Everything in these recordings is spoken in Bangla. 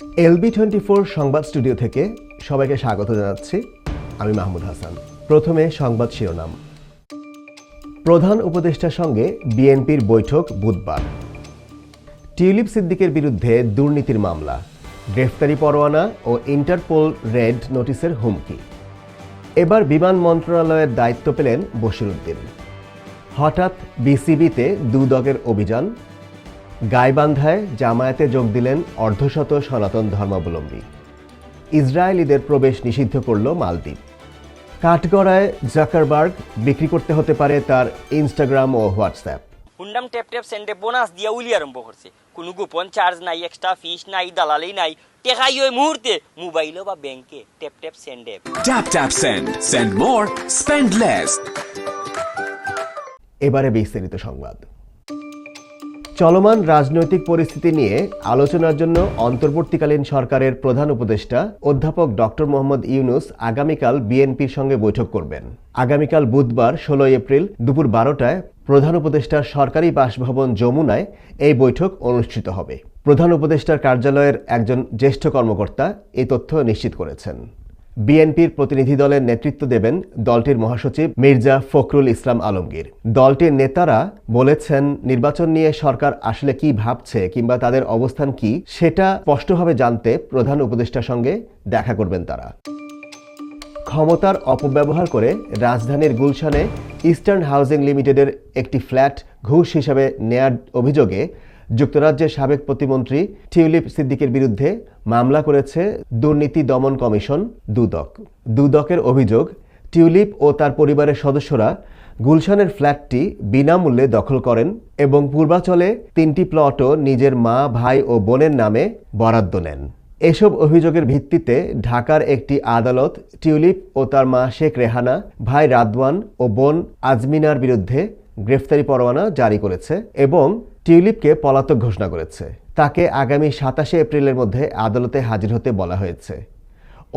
এলবি টোয়েন্টি ফোর সংবাদ স্টুডিও থেকে সবাইকে স্বাগত জানাচ্ছি। আমি মাহমুদ হাসান। প্রথমে সংবাদ শিরোনাম। প্রধান উপদেষ্টার সঙ্গে বিএনপির বৈঠক বুধবার। টিউলিপ সিদ্দিকের বিরুদ্ধে দুর্নীতির মামলা। গ্রেফতারি পরোয়ানা ও ইন্টারপোল রেড নোটিশের হুমকি। এবার বিমান মন্ত্রণালয়ের দায়িত্ব পেলেন বশিরুদ্দিন। হঠাৎ বিসিবিতে দুদকের অভিযান গাইবান্ধায় জামায়াতে যোগ দিলেন অর্ধশত সনাতন ধর্মাবলম্বী। ইসরায়েলিদের প্রবেশ নিষিদ্ধ করল মালদ্বীপ। কাঠগড়ায় জাকারবার্গ বিক্রি করতে হতে পারে তার ইনস্টাগ্রাম ও হোয়াটসঅ্যাপ। হুন্ডাম ট্যাপ ট্যাপ সেন্টে বোনাস দিয়া উলি আরম্ভ করছে। কোনো গোপন চার্জ নাই এক্সট্রা ফিস নাই দালালি নাই। টেকাই ওই মুহূর্তে মোবাইলও বা ব্যাংকে ট্যাপ ট্যাপ সেন্ডে। Tap tap send. Send more, spend less. এবারে বিস্তারিত সংবাদ। চলমান রাজনৈতিক পরিস্থিতি নিয়ে আলোচনার জন্য অন্তর্বর্তীকালীন সরকারের প্রধান উপদেষ্টা অধ্যাপক ডক্টর মোহাম্মদ ইউনুস আগামীকাল বিএনপির সঙ্গে বৈঠক করবেন। আগামীকাল বুধবার ষোলোই এপ্রিল দুপুর বারোটায় প্রধান উপদেষ্টার সরকারি বাসভবন যমুনায় এই বৈঠক অনুষ্ঠিত হবে। প্রধান উপদেষ্টার কার্যালয়ের একজন জ্যেষ্ঠ কর্মকর্তা এই তথ্য নিশ্চিত করেছেন। বিএনপির প্রতিনিধি দলের নেতৃত্ব দেবেন দলটির মহাসচিব মির্জা ফখরুল ইসলাম আলমগীর। দলটির নেতারা বলেছেন, নির্বাচন নিয়ে সরকার আসলে কি ভাবছে কিংবা তাদের অবস্থান কি, সেটা স্পষ্টভাবে জানতে প্রধান উপদেষ্টার সঙ্গে দেখা করবেন তারা। ক্ষমতার অপব্যবহার করে রাজধানীর গুলশানে ইস্টার্ন হাউজিং লিমিটেডের একটি ফ্ল্যাট ঘুষ হিসাবে নেয়ার অভিযোগে যুক্তরাজ্যের সাবেক প্রতিমন্ত্রী টিউলিপ সিদ্দিকের বিরুদ্ধে মামলা করেছে দুর্নীতি দমন কমিশন দুদক। দুদকের অভিযোগ, টিউলিপ ও তার পরিবারের সদস্যরা গুলশানের ফ্ল্যাটটি বিনামূল্যে দখল করেন এবং পূর্বাচলে তিনটি প্লটও নিজের মা, ভাই ও বোনের নামে বরাদ্দ নেন। এসব অভিযোগের ভিত্তিতে ঢাকার একটি আদালত টিউলিপ ও তার মা শেখ রেহানা, ভাই রাদওয়ান ও বোন আজমিনার বিরুদ্ধে গ্রেফতারি পরোয়ানা জারি করেছে এবং টিউলিপকে পলাতক ঘোষণা করেছে। তাকে আগামী সাতাশে এপ্রিলের মধ্যে আদালতে হাজির হতে বলা হয়েছে।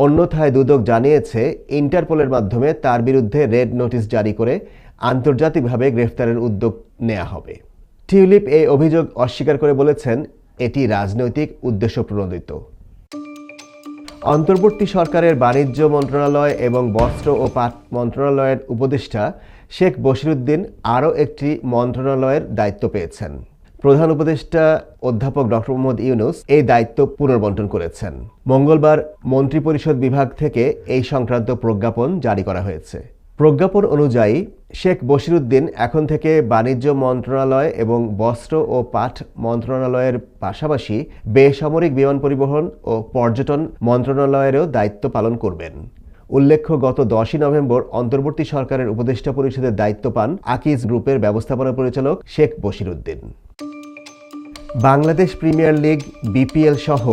অন্যথায় দুদক জানিয়েছে, ইন্টারপোলের মাধ্যমে তার বিরুদ্ধে রেড নোটিশ জারি করে আন্তর্জাতিকভাবে গ্রেফতারের উদ্যোগ নেওয়া হবে। টিউলিপ এই অভিযোগ অস্বীকার করে বলেছেন, এটি রাজনৈতিক উদ্দেশ্য প্রণোদিত অন্তর্বর্তী সরকারের বাণিজ্য মন্ত্রণালয় এবং বস্ত্র ও পাট মন্ত্রণালয়ের উপদেষ্টা শেখ বশিরুদ্দিন আরও একটি মন্ত্রণালয়ের দায়িত্ব পেয়েছেন। প্রধান উপদেষ্টা অধ্যাপক ডক্টর মোহাম্মদ ইউনুস এই দায়িত্ব পুনর্বন্টন করেছেন। মঙ্গলবার মন্ত্রিপরিষদ বিভাগ থেকে এই সংক্রান্ত প্রজ্ঞাপন জারি করা হয়েছে। প্রজ্ঞাপন অনুযায়ী শেখ বশিরুদ্দিন এখন থেকে বাণিজ্য মন্ত্রণালয় এবং বস্ত্র ও পাট মন্ত্রণালয়ের পাশাপাশি বেসামরিক বিমান পরিবহন ও পর্যটন মন্ত্রণালয়েরও দায়িত্ব পালন করবেন। উল্লেখ্য, গত দশই নভেম্বর অন্তর্বর্তী সরকারের উপদেষ্টা পরিষদের দায়িত্ব পান আকিজ গ্রুপের ব্যবস্থাপনা পরিচালক Sheikh Bashiruddin. Bangladesh premier league, BPL সহ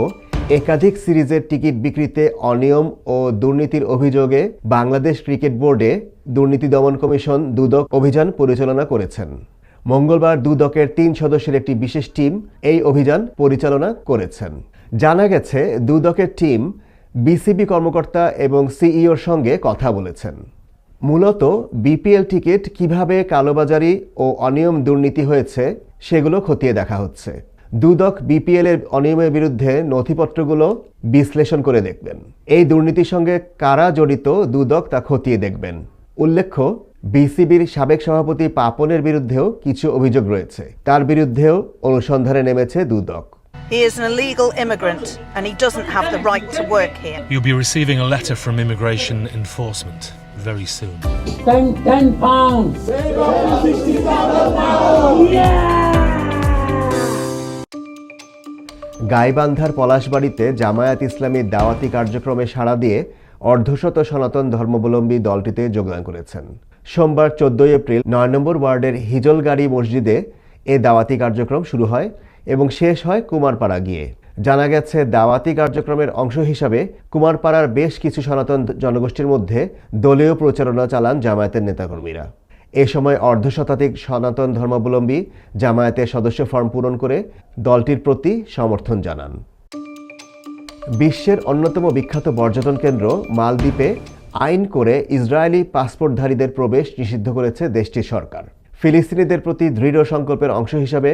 একাধিক সিরিজের টিকিট বিক্রিতে অনিয়ম ও দুর্নীতির অভিযোগে বাংলাদেশ ক্রিকেট বোর্ডে দুর্নীতি দমন কমিশন দুদক অভিযান পরিচালনা করেছেন। মঙ্গলবার দুদকের তিন সদস্যের একটি বিশেষ টিম এই অভিযান পরিচালনা করেছেন। জানা গেছে, দুদকের টিম বিসিবি কর্মকর্তা এবং সিইওর সঙ্গে কথা বলেছেন। মূলত বিপিএল টিকিট কীভাবে কালোবাজারি ও অনিয়ম দুর্নীতি হয়েছে সেগুলো খতিয়ে দেখা হচ্ছে। দুদক বিপিএল এর অনিয়মের বিরুদ্ধে নথিপত্রগুলো বিশ্লেষণ করে দেখবেন। এই দুর্নীতির সঙ্গে কারা জড়িত দুদক তা খতিয়ে দেখবেন। উল্লেখ্য বিসিবির সাবেক সভাপতি পাপনের বিরুদ্ধেও কিছু অভিযোগ রয়েছে। তার বিরুদ্ধেও অনুসন্ধানে নেমেছে দুদক। He is an illegal immigrant and he doesn't have the right to work here. You'll be receiving a letter from immigration enforcement. Very soon. ten, ten pounds. গাইবান্ধার পলাশবাড়িতে জামায়াত ইসলামী দাওয়াতি কার্যক্রমে সাড়া দিয়ে অর্ধশত সনাতন ধর্মাবলম্বী দলটিতে যোগদান করেছেন সোমবার চোদ্দই এপ্রিল নয় নম্বর ওয়ার্ডের হিজলগাড়ি মসজিদে এ দাওয়াতি কার্যক্রম শুরু হয় এবং শেষ হয় কুমারপাড়া গিয়ে জানা গেছে, দাওয়াতি কার্যক্রমের অংশ হিসাবে কুমারপাড়ার বেশ কিছু সনাতন জনগোষ্ঠীর মধ্যে দলীয় প্রচারণা চালান জামায়াতের নেতাকর্মীরা। এ সময় অর্ধশতাধিক সনাতন ধর্মাবলম্বী জামায়াতের সদস্য ফর্ম পূরণ করে দলটির প্রতি সমর্থন জানান। বিশ্বের অন্যতম বিখ্যাত পর্যটন কেন্দ্র মালদ্বীপে আইন করে ইসরায়েলি পাসপোর্টধারীদের প্রবেশ নিষিদ্ধ করেছে দেশটির সরকার। ফিলিস্তিনিদের প্রতি দৃঢ় সংকল্পের অংশ হিসাবে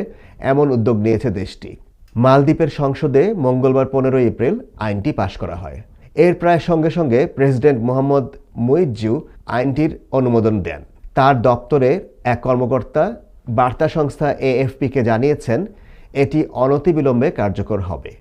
এমন উদ্যোগ নিয়েছে দেশটি। মালদ্বীপের সংসদে মঙ্গলবার পনেরোই এপ্রিল আইনটি পাশ করা হয়। এর প্রায় সঙ্গে সঙ্গে প্রেসিডেন্ট মোহাম্মদ মুইজ্জু আইনটির অনুমোদন দেন। তার দপ্তরে এক কর্মকর্তা, বার্তা সংস্থা এএফপিকে জানিয়েছেন, এটি অনতিবিলম্বে কার্যকর হবে।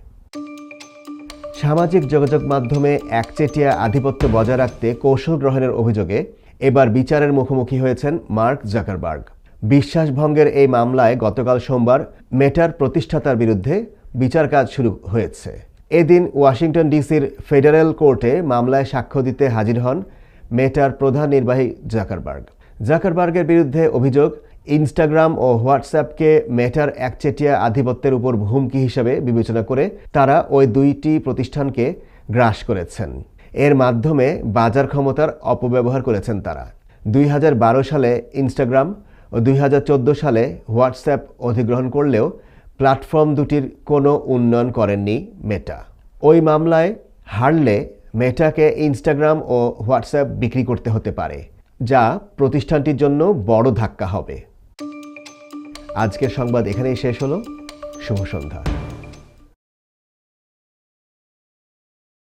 সামাজিক যোগাযোগ মাধ্যমে একচেটিয়া আধিপত্য বজায় রাখতে কৌশল গ্রহণের অভিযোগে এবার বিচারের মুখোমুখি হয়েছেন মার্ক জাকারবার্গ। বিশ্বাসভঙ্গের এই মামলায় গতকাল সোমবার মেটার প্রতিষ্ঠাতার বিরুদ্ধে বিচার কাজ শুরু হয়েছে। এদিন ওয়াশিংটন ডিসির ফেডারেল কোর্টে মামলায় সাক্ষ্য দিতে হাজির হন মেটার প্রধান নির্বাহী জাকারবার্গ। জাকারবার্গের বিরুদ্ধে অভিযোগ, ইনস্টাগ্রাম ও হোয়াটসঅ্যাপকে মেটার একচেটিয়া আধিপত্যের উপর হুমকি হিসেবে বিবেচনা করে তারা ওই দুইটি প্রতিষ্ঠানকে গ্রাস করেছেন। এর মাধ্যমে বাজার ক্ষমতার অপব্যবহার করেছেন তারা। দুই হাজার বারো সালে ইনস্টাগ্রাম দুই হাজার চোদ্দ সালে হোয়াটসঅ্যাপ অধিগ্রহণ করলেও প্ল্যাটফর্ম দুটির কোনো উন্নয়ন করেননি মেটা। ওই মামলায় হারলে মেটাকে ইনস্টাগ্রাম ও হোয়াটসঅ্যাপ বিক্রি করতে হতে পারে, যা প্রতিষ্ঠানটির জন্য বড় ধাক্কা হবে। আজকের সংবাদ এখানেই শেষ হলো। শুভ সন্ধ্যা।